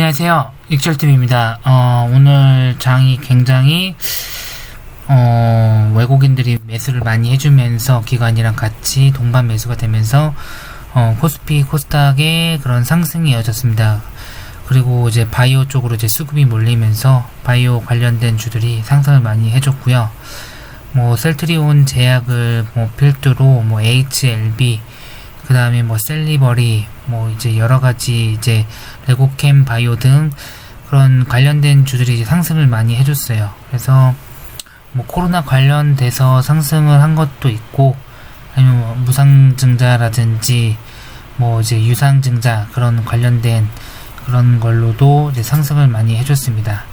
안녕하세요. 익절TV입니다. 어, 오늘 장이 굉장히, 어, 외국인들이 매수를 많이 해주면서 기관이랑 같이 동반 매수가 되면서, 어, 코스피, 코스닥의 그런 상승이 이어졌습니다. 그리고 이제 바이오 쪽으로 이제 수급이 몰리면서 바이오 관련된 주들이 상승을 많이 해줬고요. 뭐, 셀트리온 제약을 뭐 필두로 뭐 HLB, 그 다음에 뭐 셀리버리, 뭐 이제 여러 가지 이제 레고캠 바이오 등 그런 관련된 주들이 상승을 많이 해줬어요. 그래서 뭐 코로나 관련돼서 상승을 한 것도 있고 아니면 뭐 무상증자라든지 뭐 이제 유상증자 그런 관련된 그런 걸로도 이제 상승을 많이 해줬습니다.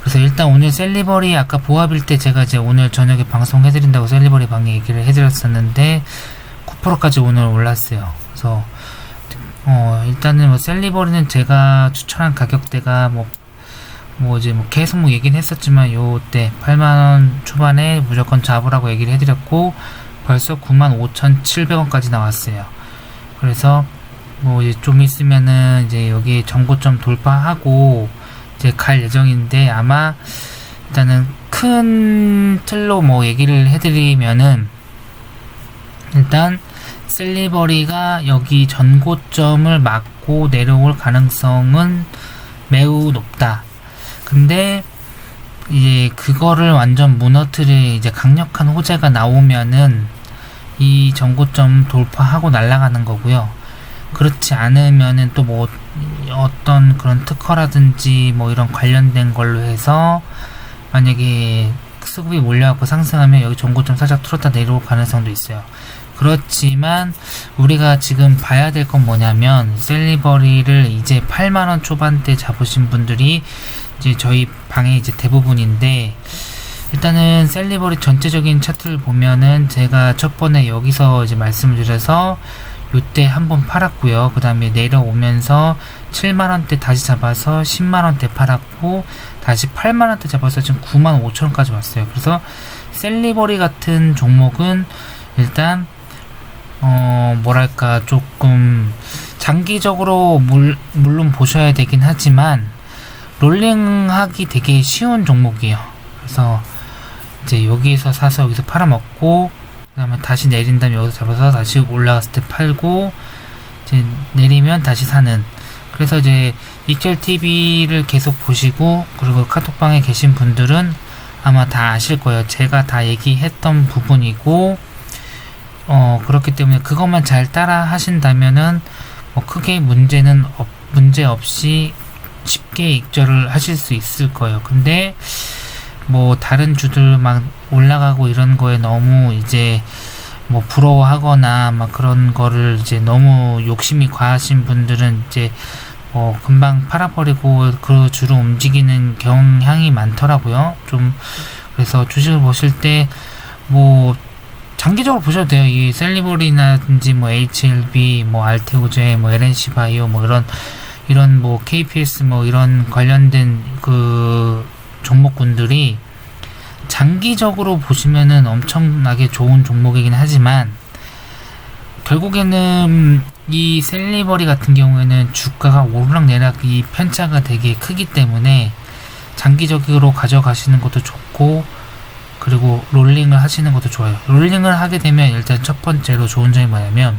그래서 일단 오늘 셀리버리 아까 보합일 때 제가 이제 오늘 저녁에 방송해드린다고 셀리버리 방에 얘기를 해드렸었는데 9%까지 오늘 올랐어요. 그래서 어 일단은 뭐 셀리버리는 제가 추천한 가격대가 뭐 뭐 이제 뭐 계속 뭐 얘기는 했었지만 요때 8만원 초반에 무조건 잡으라고 얘기를 해드렸고 벌써 95,700원까지 나왔어요. 그래서 뭐 이제 좀 있으면은 이제 여기 정고점 돌파하고 이제 갈 예정인데 아마 일단은 큰 틀로 뭐 얘기를 해드리면은 일단 셀리버리가 여기 전고점을 막고 내려올 가능성은 매우 높다. 근데 이제 그거를 완전 무너뜨릴 이제 강력한 호재가 나오면은 이 전고점 돌파하고 날아가는 거고요. 그렇지 않으면은 또 뭐 어떤 그런 특허라든지 뭐 이런 관련된 걸로 해서 만약에 수급이 몰려갖고 상승하면 여기 전고점 살짝 뚫었다 내려올 가능성도 있어요. 그렇지만 우리가 지금 봐야 될 건 뭐냐면 셀리버리를 이제 8만원 초반대 잡으신 분들이 이제 저희 방에 이제 대부분인데 일단은 셀리버리 전체적인 차트를 보면은 제가 첫 번에 여기서 이제 말씀을 드려서 요때 한번 팔았고요. 그 다음에 내려오면서 7만원대 다시 잡아서 10만원대 팔았고 다시 8만원대 잡아서 지금 9만 5천원까지 왔어요. 그래서 셀리버리 같은 종목은 일단 어 뭐랄까 조금 장기적으로 물, 물론 보셔야 되긴 하지만 롤링하기 되게 쉬운 종목이에요. 그래서 이제 여기서 사서 여기서 팔아먹고 그 다음에 다시 내린 다음에 여기서 잡아서 다시 올라갔을 때 팔고 이제 내리면 다시 사는 그래서 이제 익절 TV를 계속 보시고 그리고 카톡방에 계신 분들은 아마 다 아실 거예요. 제가 다 얘기했던 부분이고 어 그렇기 때문에 그것만 잘 따라 하신다면은 뭐 크게 문제는 없, 문제 없이 쉽게 익절을 하실 수 있을 거예요. 근데 뭐 다른 주들 막 올라가고 이런 거에 너무 이제 뭐 부러워하거나 막 그런 거를 이제 너무 욕심이 과하신 분들은 이제 뭐 금방 팔아버리고 그 주로 움직이는 경향이 많더라고요. 좀 그래서 주식을 보실 때 뭐 장기적으로 보셔도 돼요. 이 셀리버리나든지 뭐 HLB, 뭐 알테오제, 뭐 LNC 바이오 뭐 이런 이런 뭐 KPS 뭐 이런 관련된 그 종목군들이 장기적으로 보시면은 엄청나게 좋은 종목이긴 하지만 결국에는 이 셀리버리 같은 경우에는 주가가 오르락내락 이 편차가 되게 크기 때문에 장기적으로 가져가시는 것도 좋고 그리고 롤링을 하시는 것도 좋아요. 롤링을 하게 되면 일단 첫 번째로 좋은 점이 뭐냐면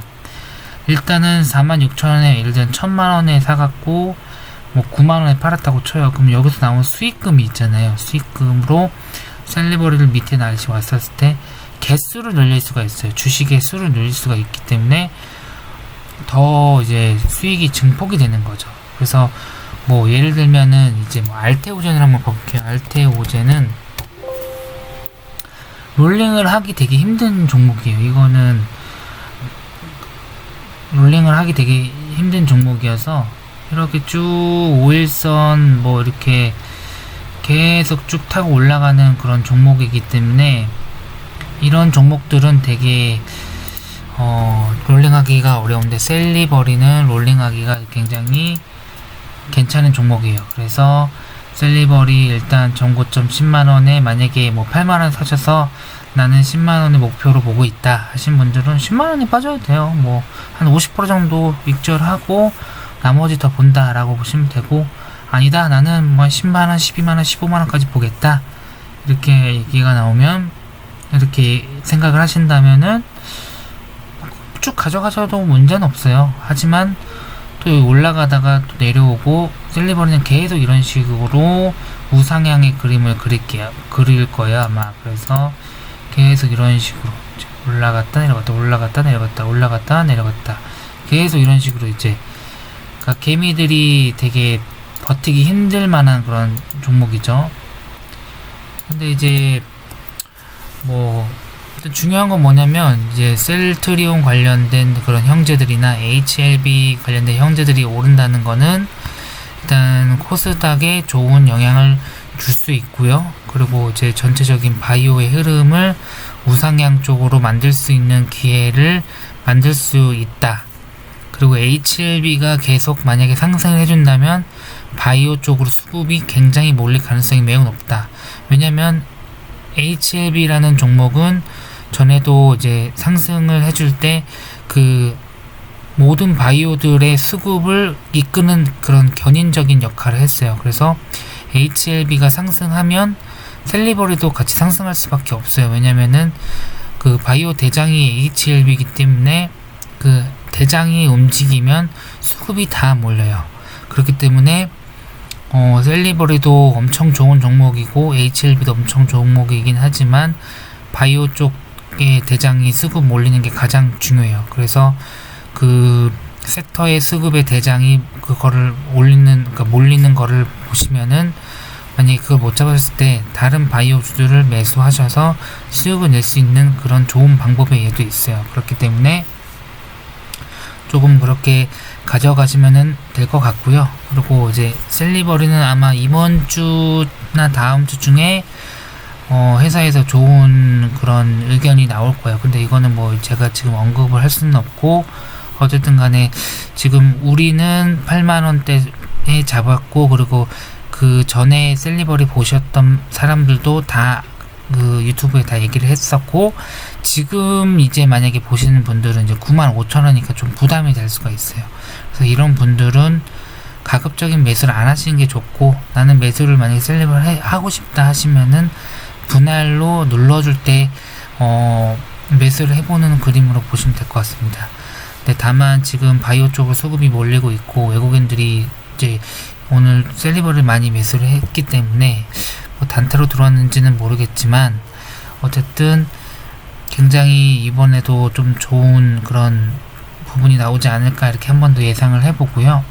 일단은 46,000원에 예를 들면 1,000만원에 사갖고 뭐 9만원에 팔았다고 쳐요. 그럼 여기서 나온 수익금이 있잖아요. 수익금으로 셀리버리를 밑에 날씨 왔었을 때 개수를 늘릴 수가 있어요. 주식의 수를 늘릴 수가 있기 때문에 더 이제 수익이 증폭이 되는 거죠. 그래서 뭐 예를 들면은 이제 뭐 알테오젠을 한번 볼게요. 알테오젠은 롤링을 하기 되게 힘든 종목이에요. 이거는 롤링을 하기 되게 힘든 종목이어서 이렇게 쭉 5일선 뭐 이렇게 계속 쭉 타고 올라가는 그런 종목이기 때문에 이런 종목들은 되게 어, 롤링하기가 어려운데 셀리버리는 롤링하기가 굉장히 괜찮은 종목이에요. 그래서 셀리버리 일단 전고점 10만원에 만약에 뭐 8만원 사셔서 나는 10만원의 목표로 보고 있다 하신 분들은 10만원이 빠져도 돼요. 뭐 한 50% 정도 익절하고 나머지 더 본다 라고 보시면 되고 아니다 나는 뭐 10만원 12만원 15만원까지 보겠다 이렇게 얘기가 나오면 이렇게 생각을 하신다면은 쭉 가져가셔도 문제는 없어요 하지만 또 올라가다가 또 내려오고 셀리버리는 계속 이런 식으로 우상향의 그림을 그릴게요. 그릴 거예요 아마. 그래서 계속 이런 식으로 올라갔다 내려갔다 올라갔다 내려갔다 올라갔다 내려갔다. 계속 이런 식으로 이제 그러니까 개미들이 되게 버티기 힘들 만한 그런 종목이죠. 근데 이제 뭐 중요한 건 뭐냐면 이제 셀트리온 관련된 그런 형제들이나 HLB 관련된 형제들이 오른다는 거는 일단 코스닥에 좋은 영향을 줄 수 있고요. 그리고 이제 전체적인 바이오의 흐름을 우상향 쪽으로 만들 수 있는 기회를 만들 수 있다. 그리고 HLB가 계속 만약에 상승을 해준다면 바이오 쪽으로 수급이 굉장히 몰릴 가능성이 매우 높다. 왜냐면 HLB라는 종목은 전에도 이제 상승을 해줄 때 그 모든 바이오들의 수급을 이끄는 그런 견인적인 역할을 했어요. 그래서 HLB가 상승하면 셀리버리도 같이 상승할 수밖에 없어요. 왜냐면은 그 바이오 대장이 HLB이기 때문에 그 대장이 움직이면 수급이 다 몰려요. 그렇기 때문에 어, 셀리버리도 엄청 좋은 종목이고 HLB도 엄청 좋은 종목이긴 하지만 바이오 쪽의 대장이 수급 몰리는 게 가장 중요해요. 그래서 그 섹터의 수급의 대장이 그거를 올리는 그러니까 몰리는 거를 보시면은 만약에 그걸 못 잡았을 때 다른 바이오 주들을 매수하셔서 수익을 낼 수 있는 그런 좋은 방법의 예도 있어요. 그렇기 때문에 조금 그렇게 가져가시면은 될것 같고요. 그리고 이제 셀리버리는 아마 이번 주나 다음 주 중에 어, 회사에서 좋은 그런 의견이 나올 거예요. 근데 이거는 뭐 제가 지금 언급을 할 수는 없고 어쨌든 간에 지금 우리는 8만 원대에 잡았고 그리고 그 전에 셀리버리 보셨던 사람들도 다 그 유튜브에 다 얘기를 했었고 지금 이제 만약에 보시는 분들은 이제 9만 5천 원이니까 좀 부담이 될 수가 있어요. 그래서 이런 분들은 가급적인 매수를 안 하시는 게 좋고 나는 매수를 만약에 셀리버를 해- 하고 싶다 하시면은 분할로 눌러줄 때 어, 매수를 해보는 그림으로 보시면 될 것 같습니다. 근데 다만 지금 바이오 쪽으로 수급이 몰리고 있고 외국인들이 이제 오늘 셀리버를 많이 매수를 했기 때문에 뭐 단타로 들어왔는지는 모르겠지만 어쨌든 굉장히 이번에도 좀 좋은 그런 부분이 나오지 않을까 이렇게 한 번 더 예상을 해보고요.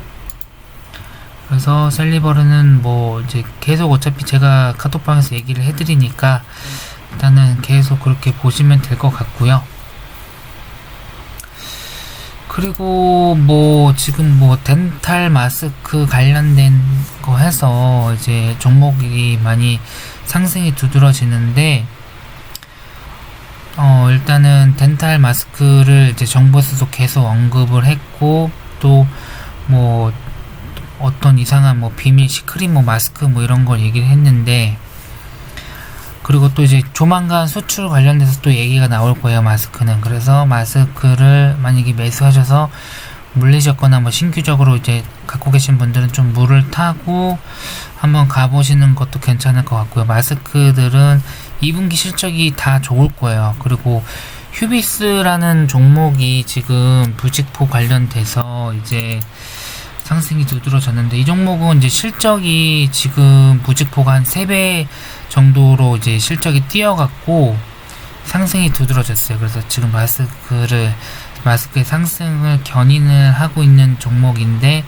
그래서 셀리버르는 뭐 이제 계속 어차피 제가 카톡방에서 얘기를 해드리니까 일단은 계속 그렇게 보시면 될 것 같고요. 그리고 뭐 지금 뭐 덴탈 마스크 관련된 거 해서 이제 종목이 많이 상승이 두드러지는데 어 일단은 덴탈 마스크를 이제 정부에서도 계속 언급을 했고 또 뭐 어떤 이상한 뭐 비밀 시크릿 뭐 마스크 뭐 이런 걸 얘기를 했는데 그리고 또 이제 조만간 수출 관련돼서 또 얘기가 나올 거예요 마스크는. 그래서 마스크를 만약에 매수하셔서 물리셨거나 뭐 신규적으로 이제 갖고 계신 분들은 좀 물을 타고 한번 가보시는 것도 괜찮을 것 같고요. 마스크들은 2분기 실적이 다 좋을 거예요. 그리고 휴비스라는 종목이 지금 부직포 관련돼서 이제 상승이 두드러졌는데 이 종목은 이제 실적이 지금 부직포가 한 3배 정도로 이제 실적이 뛰어갔고 상승이 두드러졌어요. 그래서 지금 마스크를 마스크의 상승을 견인을 하고 있는 종목인데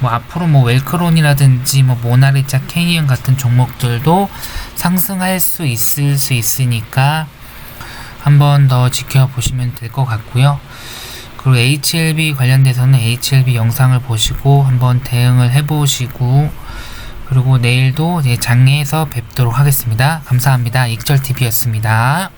뭐 앞으로 뭐 웰크론이라든지 뭐 모나리자 케이언 같은 종목들도 상승할 수 있을 수 있으니까 한번 더 지켜보시면 될 것 같고요. 그리고 HLB 관련돼서는 HLB 영상을 보시고 한번 대응을 해보시고 그리고 내일도 장례에서 뵙도록 하겠습니다. 감사합니다. 익절TV였습니다.